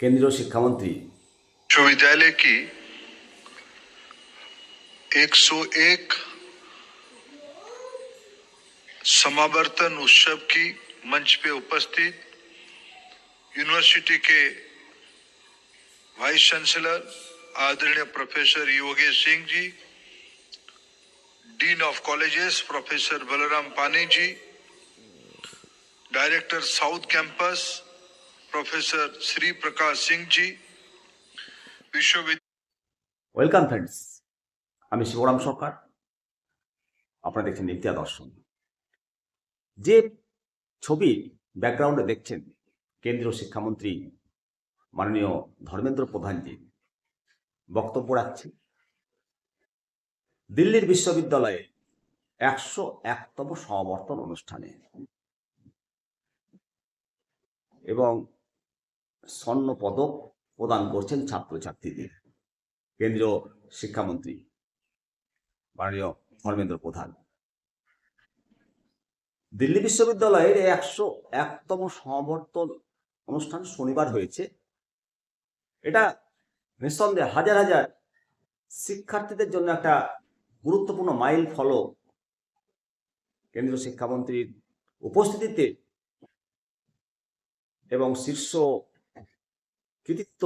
কেন্দ্রীয় শিক্ষামন্ত্রী विश्वविद्यालय की 101 समावर्तन उत्सव की मंच पे उपस्थित यूनिवर्सिटी के वाइस चांसलर आदरणीय professor Yogesh Singh ji dean of colleges professor Balram Pani ji director south campus professor Shri Prakash Singh ji বিশ্ববিদ্যালয় ওয়েলকাম ফ্রেন্ডস আমি শিবরাম সরকার। আপনারা দেখছেন নিত্যা দর্শন। যে ছবি ব্যাকগ্রাউন্ডে দেখছেন, কেন্দ্রীয় শিক্ষামন্ত্রী মাননীয় ধর্মেন্দ্র প্রধানজি বক্তব্য রাখছে দিল্লির বিশ্ববিদ্যালয়ে একশো একতম সমাবর্তন অনুষ্ঠানে। এবং স্বর্ণ পদক প্রদান করছেন ছাত্রছাত্রীদের। কেন্দ্রীয় শিক্ষামন্ত্রী মাননীয় ধর্মেন্দ্র প্রধান। দিল্লি বিশ্ববিদ্যালয়ের একশো একতম সমাবর্তন অনুষ্ঠান শনিবার হয়েছে। এটা নিঃসন্দেহে হাজার হাজার শিক্ষার্থীদের জন্য একটা গুরুত্বপূর্ণ মাইল ফলো কেন্দ্রীয় শিক্ষামন্ত্রীর উপস্থিতিতে এবং শীর্ষ কৃতিত্ব,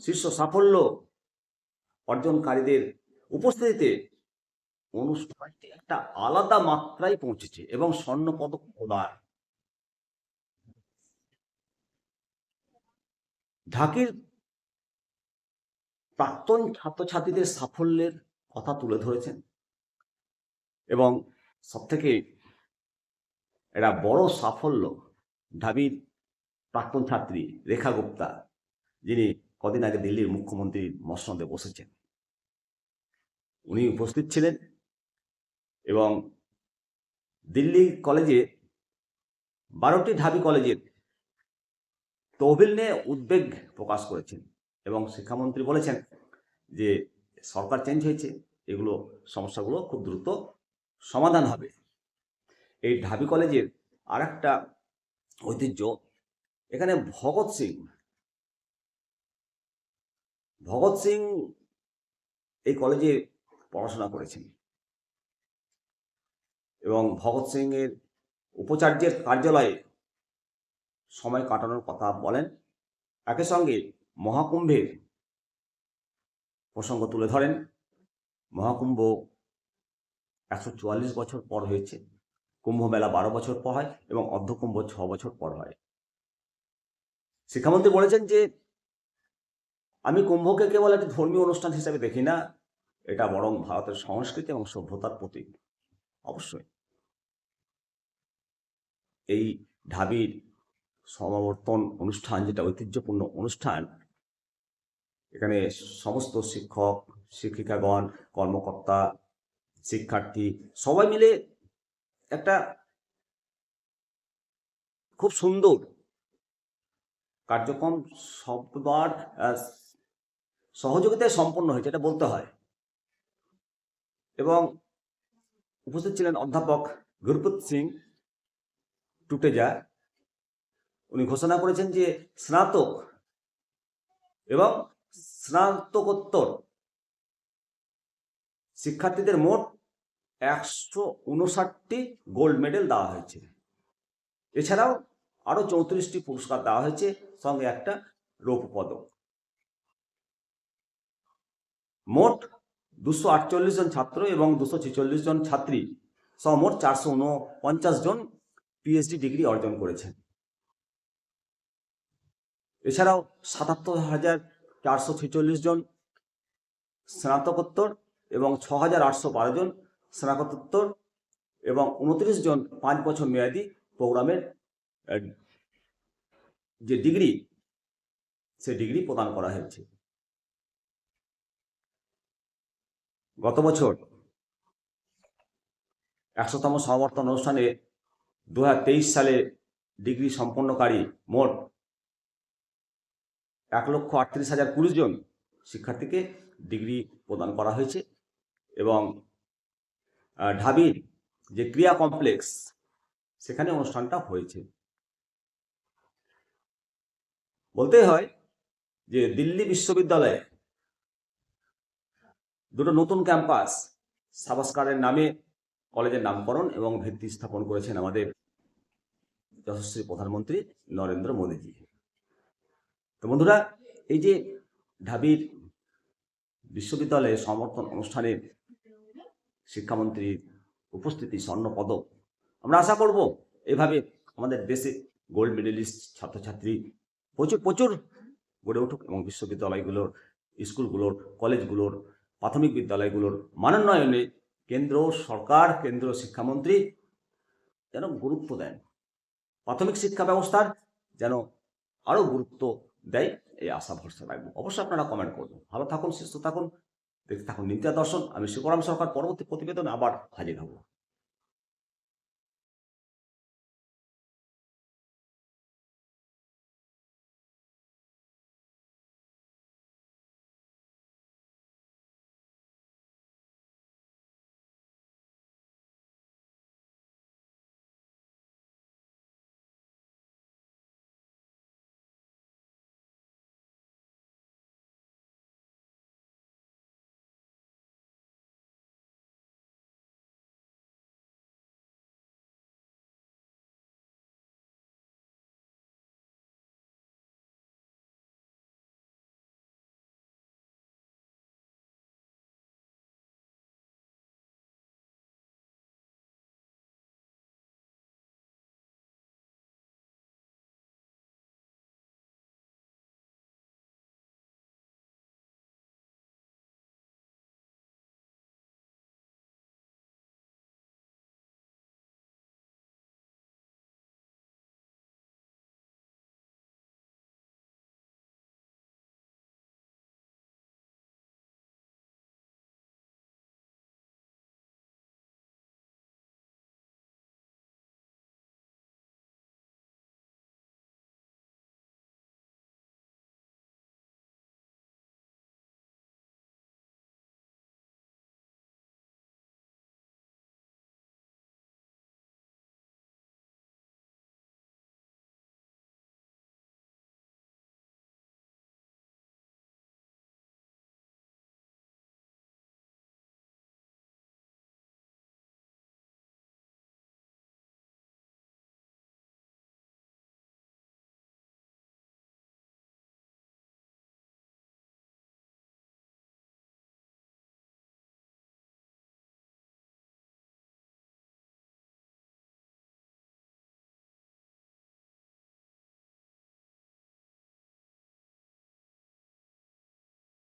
শীর্ষ সাফল্য অর্জনকারীদের উপস্থিতিতে অনুষ্ঠানটি একটা আলাদা মাত্রায় পৌঁছেছে এবং স্বর্ণ পদক প্রদান। ঢাকির প্রাক্তন ছাত্রছাত্রীদের সাফল্যের কথা তুলে ধরেছেন এবং সব থেকে একটা বড় সাফল্য ঢাবির প্রাক্তন ছাত্রী রেখা গুপ্তা। যিনি কদিন আগে দিল্লির মুখ্যমন্ত্রী মসনদে বসেছেন। উনি উপস্থিত ছিলেন এবং দিল্লি কলেজে বারোটি ঢাবি কলেজের তহবিল নিয়ে উদ্বেগ প্রকাশ করেছেন এবং শিক্ষামন্ত্রী বলেছেন যে সরকার চেঞ্জ হয়েছে, এগুলো সমস্যাগুলো খুব দ্রুত সমাধান হবে। এই ঢাবি কলেজের আর একটা ঐতিহ্য, এখানে ভগৎ সিং ভগৎ সিং এই কলেজে পড়াশোনা করেছেন। এবং ভগৎ সিং এর উপাচার্যের কার্যালয়ে সময় কাটানোর কথা বলেন। একই সঙ্গে মহাকুম্ভের প্রসঙ্গ তুলে ধরেন। মহাকুম্ভ একশো চুয়াল্লিশ বছর পর হয়েছে। কুম্ভ মেলা বারো বছর পর হয় এবং অর্ধকুম্ভ ছ বছর পর হয়। শিক্ষামন্ত্রী বলেছেন যে আমি কুম্ভকে কেবল একটি ধর্মীয় অনুষ্ঠান হিসেবে দেখি না এটা বরং ভারতের সংস্কৃতি এবং সভ্যতার প্রতীক অবশ্যই। এই ঢাবির সমাবর্তন অনুষ্ঠান যেটা ঐতিহ্যপূর্ণ অনুষ্ঠান এখানে সমস্ত শিক্ষক শিক্ষিকাগণ কর্মকর্তা শিক্ষার্থী সবাই মিলে একটা খুব সুন্দর কার্যক্রম আহ, সহযোগিতায় সম্পন্ন হয়েছে, এটা বলতে হয়। এবং উপস্থিত ছিলেন অধ্যাপক গুরপ্রীত সিং টুটেজা। উনি ঘোষণা করেছেন যে স্নাতক এবং স্নাতকোত্তর শিক্ষার্থীদের মোট একশো উনষাটটি গোল্ড মেডেল দেওয়া হয়েছে। এছাড়াও আরও চৌত্রিশটি পুরস্কার দেওয়া হয়েছে, সঙ্গে একটা রৌপ্য পদক। মোট দুশো আটচল্লিশ জন ছাত্র এবং দুশো ছেচল্লিশ জন ছাত্রী সহ মোট চারশো উনপঞ্চাশ জন পিএইচডি ডিগ্রি অর্জন করেছেন। এছাড়াও সাতাত্তর হাজার চারশো ছেচল্লিশ জন স্নাতকোত্তর এবং ছ হাজার আটশো বারো জন স্নাতকোত্তর এবং উনত্রিশ জন পাঁচ বছর মেয়াদি প্রোগ্রামের যে ডিগ্রি সে ডিগ্রি প্রদান করা হয়েছে। গত বছর একশোতম সমাবর্তন অনুষ্ঠানে দু হাজার তেইশ সালে ডিগ্রি সম্পন্নকারী মোট এক লক্ষ আটত্রিশ হাজার কুড়ি জন শিক্ষার্থীকে ডিগ্রি প্রদান করা হয়েছে এবং ঢাবির যে ক্রিয়া কমপ্লেক্স, সেখানে অনুষ্ঠানটা হয়েছে। বলতে হয় যে দিল্লি বিশ্ববিদ্যালয়ে দুটো নতুন ক্যাম্পাস সাবাস্কারের নামে কলেজের নামকরণ এবং ভিত্তি স্থাপন করেছেন আমাদের যশস্বী প্রধানমন্ত্রী নরেন্দ্র মোদীজি। তো বন্ধুরা, এই যে ঢাবির বিশ্ববিদ্যালয়ে সমর্থন অনুষ্ঠানে শিক্ষামন্ত্রীর উপস্থিতি স্বর্ণ পদক আমরা আশা করব এভাবে আমাদের দেশে গোল্ড মেডেলিস্ট ছাত্রছাত্রী প্রচুর প্রচুর গড়ে উঠুক এবং বিশ্ববিদ্যালয়গুলোর, স্কুলগুলোর, কলেজগুলোর প্রাথমিক বিদ্যালয়গুলোর মানোন্নয়নে কেন্দ্র সরকার কেন্দ্র শিক্ষামন্ত্রী যেন গুরুত্ব দেন। প্রাথমিক শিক্ষা ব্যবস্থার যেন আরও গুরুত্ব দেয় এই আশা ভরসা রাখব। অবশ্যই আপনারা কমেন্ট করবেন। ভালো থাকুন, সুস্থ থাকুন, দেখতে থাকুন নিত্যা দর্শন আমি শিবরাম সরকার, পরবর্তী প্রতিবেদনে আবার হাজির হব।